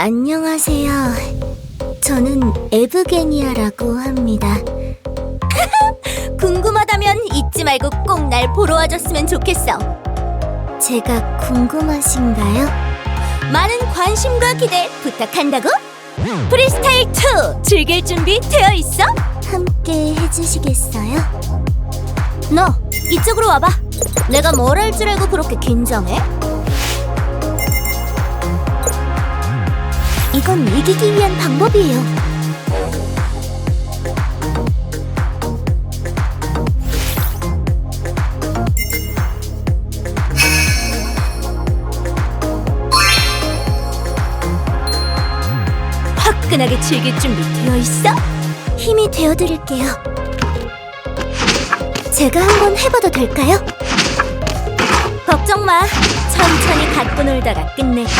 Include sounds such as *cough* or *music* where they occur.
안녕하세요. 저는 에브게니아라고 합니다. *laughs* 궁금하다면 잊지 말고 꼭 날 보러 와줬으면 좋겠어. 제가 궁금하신가요? 많은 관심과 기대 부탁한다고? 프리스타일 2 즐길 준비 되어 있어? 함께 해주시겠어요? 너 이쪽으로 와봐. 내가 뭘 할 줄 알고 그렇게 긴장해? 이건 이기기 위한 방법이에요. 화끈하게 즐길 준비 되어 있어? 힘이 되어드릴게요. 제가 한번 해봐도 될까요? 걱정 마. 천천히 갖고 놀다가 끝낼게.